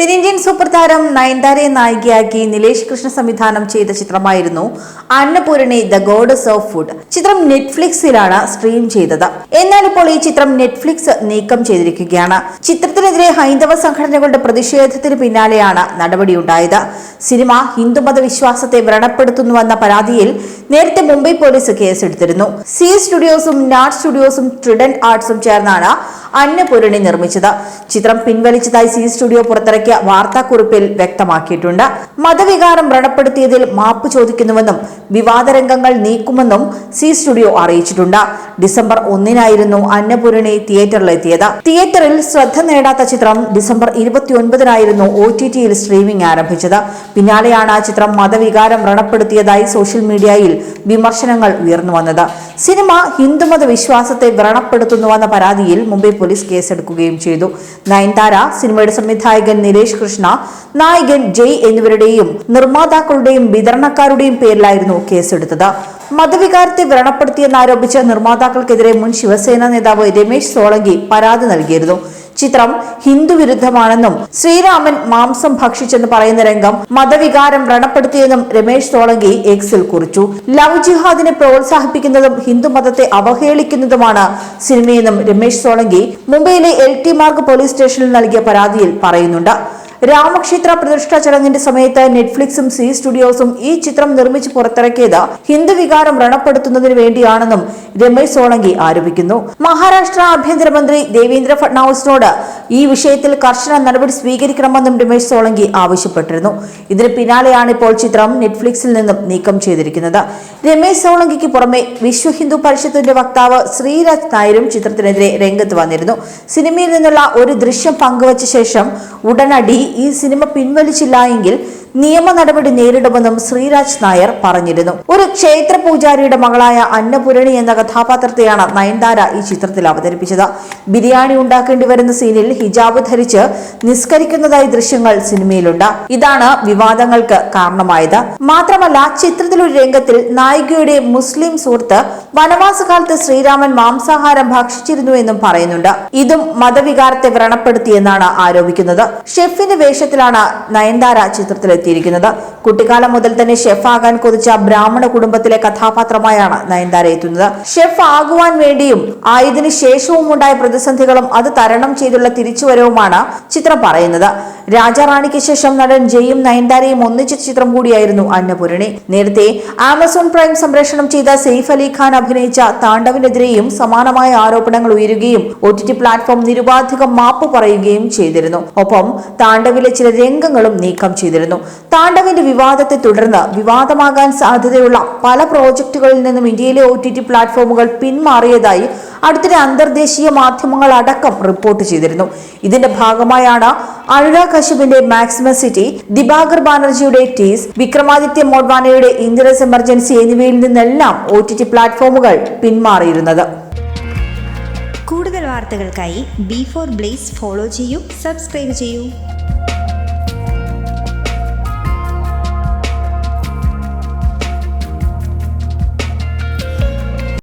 തെന്നിന്ത്യൻ സൂപ്പർ താരം നയൻതാരയെ നായികയാക്കി നിലേഷ് കൃഷ്ണ സംവിധാനം ചെയ്ത ചിത്രമായിരുന്നു Annapoorani the goddess of food. ചിത്രം നെറ്റ്ഫ്ലിക്സിലാണ് സ്ട്രീം ചെയ്തത്. എന്നാൽ ഇപ്പോൾ ഈ ചിത്രം നെറ്റ്ഫ്ലിക്സ് നീക്കം ചെയ്തിരിക്കുകയാണ്. ചിത്രത്തിനെതിരെ ഹൈന്ദവ സംഘടനകളുടെ പ്രതിഷേധത്തിന് പിന്നാലെയാണ് നടപടിയുണ്ടായത്. സിനിമ ഹിന്ദുമത വിശ്വാസത്തെ വ്രണപ്പെടുത്തുന്നുവെന്ന പരാതിയിൽ നേരത്തെ മുംബൈ പോലീസ് കേസെടുത്തിരുന്നു. സി സ്റ്റുഡിയോസും നാട്ട് സ്റ്റുഡിയോസും ട്രിഡന്റ് ആർട്സും ചേർന്നാണ് അന്നപൂരണി നിർമ്മിച്ചത്. ചിത്രം പിൻവലിച്ചതായി സി സ്റ്റുഡിയോ പുറത്തിറക്കിയ വാർത്താക്കുറിപ്പിൽ വ്യക്തമാക്കിയിട്ടുണ്ട്. മതവികാരം വ്രണപ്പെടുത്തിയതിൽ മാപ്പ് ചോദിക്കുന്നുവെന്നും വിവാദരംഗങ്ങൾ നീക്കുമെന്നും സി സ്റ്റുഡിയോ അറിയിച്ചിട്ടുണ്ട്. ഡിസംബർ ഒന്നിനായിരുന്നു അന്നപൂരണി തിയേറ്ററിലെത്തിയത്. തിയേറ്ററിൽ ശ്രദ്ധ നേടാത്ത ചിത്രം ഡിസംബർ ഇരുപത്തിയൊൻപതിനായിരുന്നു ഒ ടി ടിയിൽ സ്ട്രീമിംഗ് ആരംഭിച്ചത്. പിന്നാലെയാണ് ആ ചിത്രം മതവികാരം വ്രണപ്പെടുത്തിയതായി സോഷ്യൽ മീഡിയയിൽ വിമർശനങ്ങൾ ഉയർന്നു വന്നത്. സിനിമ ഹിന്ദുമത വിശ്വാസത്തെ വ്രണപ്പെടുത്തുന്നുവെന്ന പരാതിയിൽ മുംബൈ പോലീസ് കേസെടുക്കുകയും ചെയ്തു. നയൻതാര സിനിമയുടെ സംവിധായകൻ നിലേഷ് കൃഷ്ണ നായകൻ ജയ് എന്നിവരുടെയും നിർമ്മാതാക്കളുടെയും വിതരണക്കാരുടെയും പേരിലായിരുന്നു കേസെടുത്തത്. മതവികാരത്തെ വ്രണപ്പെടുത്തിയെന്നാരോപിച്ച് നിർമ്മാതാക്കൾക്കെതിരെ മുൻ ശിവസേന നേതാവ് രമേശ് സോളങ്കി പരാതി നൽകിയിരുന്നു. ചിത്രം ഹിന്ദു വിരുദ്ധമാണെന്നും ശ്രീരാമൻ മാംസം ഭക്ഷിച്ചെന്ന് പറയുന്ന രംഗം മതവികാരം വ്രണപ്പെടുത്തിയെന്നും രമേശ് സോളങ്കി എക്സിൽ കുറിച്ചു. ലവ് ജിഹാദിനെ പ്രോത്സാഹിപ്പിക്കുന്നതും ഹിന്ദുമതത്തെ അവഹേളിക്കുന്നതുമാണ് സിനിമയെന്നും രമേശ് സോളങ്കി മുംബൈയിലെ എൽ ടി മാർഗ് പോലീസ് സ്റ്റേഷനിൽ നൽകിയ പരാതിയിൽ പറയുന്നുണ്ട്. രാമക്ഷേത്ര പ്രതിഷ്ഠാ ചടങ്ങിന്റെ സമയത്ത് നെറ്റ്ഫ്ലിക്സും സി സ്റ്റുഡിയോസും ഈ ചിത്രം നിർമ്മിച്ച് പുറത്തിറക്കിയത് ഹിന്ദു വികാരം വ്രണപ്പെടുത്തുന്നതിന് വേണ്ടിയാണെന്നും രമേശ് സോളങ്കി ആരോപിക്കുന്നു. മഹാരാഷ്ട്ര ആഭ്യന്തരമന്ത്രി ദേവേന്ദ്ര ഫട്നാവിസിനോട് ഈ വിഷയത്തിൽ കർശന നടപടി സ്വീകരിക്കണമെന്നും രമേശ് സോളങ്കി ആവശ്യപ്പെട്ടിരുന്നു. ഇതിന് പിന്നാലെയാണ് ഇപ്പോൾ ചിത്രം നെറ്റ്ഫ്ലിക്സിൽ നിന്നും നീക്കം ചെയ്തിരിക്കുന്നത്. രമേശ് സോളങ്കിക്ക് പുറമെ വിശ്വ ഹിന്ദു പരിഷത്തിന്റെ വക്താവ് ശ്രീരാജ് നായരും ചിത്രത്തിനെതിരെ രംഗത്ത് വന്നിരുന്നു. സിനിമയിൽ നിന്നുള്ള ഒരു ദൃശ്യം പങ്കുവച്ച ശേഷം ഉടനടി ഈ സിനിമ പിൻവലിച്ചില്ല എങ്കിൽ നിയമ നടപടി നേരിടുമെന്നും ശ്രീരാജ് നായർ പറഞ്ഞിരുന്നു. ഒരു ക്ഷേത്ര പൂജാരിയുടെ മകളായ അന്നപുരണി എന്ന കഥാപാത്രത്തെയാണ് നയൻതാര ഈ ചിത്രത്തിൽ അവതരിപ്പിച്ചത്. ബിരിയാണി ഉണ്ടാക്കേണ്ടി വരുന്ന സീനിൽ ഹിജാബ് ധരിച്ച് നിസ്കരിക്കുന്നതായി ദൃശ്യങ്ങൾ സിനിമയിലുണ്ട്. ഇതാണ് വിവാദങ്ങൾക്ക് കാരണമായത്. മാത്രമല്ല ചിത്രത്തിലൊരു രംഗത്തിൽ നായികയുടെ മുസ്ലിം സുഹൃത്ത് വനവാസകാലത്ത് ശ്രീരാമൻ മാംസാഹാരം ഭക്ഷിച്ചിരുന്നു എന്നും പറയുന്നുണ്ട്. ഇതും മതവികാരത്തെ വ്രണപ്പെടുത്തിയെന്നാണ് ആരോപിക്കുന്നത്. ഷെഫിന്റെ വേഷത്തിലാണ് നയൻതാര ചിത്രത്തിലെത്തിയിരിക്കുന്നത് കുട്ടിക്കാലം മുതൽ തന്നെ ഷെഫ് ആകാൻ കൊതിച്ച ബ്രാഹ്മണ കുടുംബത്തിലെ കഥാപാത്രമായാണ് നയൻതാര എത്തുന്നത്. ഷെഫ് ആകുവാൻ വേണ്ടിയും ആയതിനു ശേഷവും ഉണ്ടായ പ്രതിസന്ധികളും അത് തരണം ചെയ്തുള്ള തിരിച്ചുവരവുമാണ് ചിത്രം പറയുന്നത്. രാജാറാണിക്ക് ശേഷം നടൻ ജയും നയൻതാരയും ഒന്നിച്ച ചിത്രം കൂടിയായിരുന്നു അന്നപൂരണി. നേരത്തെ ആമസോൺ പ്രൈം സംപ്രേഷണം ചെയ്ത സെയ്ഫ് അലി ഖാൻ അഭിനയിച്ച താണ്ഡവിനെതിരെയും സമാനമായ ആരോപണങ്ങൾ ഉയരുകയും ഒ ടി ടി പ്ലാറ്റ്ഫോം നിരുപാധികം മാപ്പ് പറയുകയും ചെയ്തിരുന്നു. ഒപ്പം താണ്ഡവിലെ ചില രംഗങ്ങളും നീക്കം ചെയ്തിരുന്നു. താണ്ഡവിന്റെ വിവാദത്തെ തുടർന്ന് വിവാദമാകാൻ സാധ്യതയുള്ള പല പ്രോജക്റ്റുകളിൽ നിന്നും ഇന്ത്യയിലെ ഒ പ്ലാറ്റ്ഫോമുകൾ പിന്മാറിയതായി അടുത്തിടെ അന്തർദേശീയ മാധ്യമങ്ങൾ അടക്കം റിപ്പോർട്ട് ചെയ്തിരുന്നു. ഇതിന്റെ ഭാഗമായാണ് അനുരാഗ് കശ്യപിന്റെ മാക്സിമം സിറ്റി ദിബാകർ ബാനർജിയുടെ ടീസ് വിക്രമാദിത്യ മോഡ്വാനയുടെ ഇന്ദിരസ് എമർജൻസി എന്നിവയിൽ നിന്നെല്ലാം ഒ പ്ലാറ്റ്ഫോമുകൾ പിന്മാറിയിരുന്നത്. കൂടുതൽ വാർത്തകൾക്കായി ബി ഫോർ ബ്ലേസ് ഫോളോ ചെയ്യൂ സബ്സ്ക്രൈബ് ചെയ്യൂ.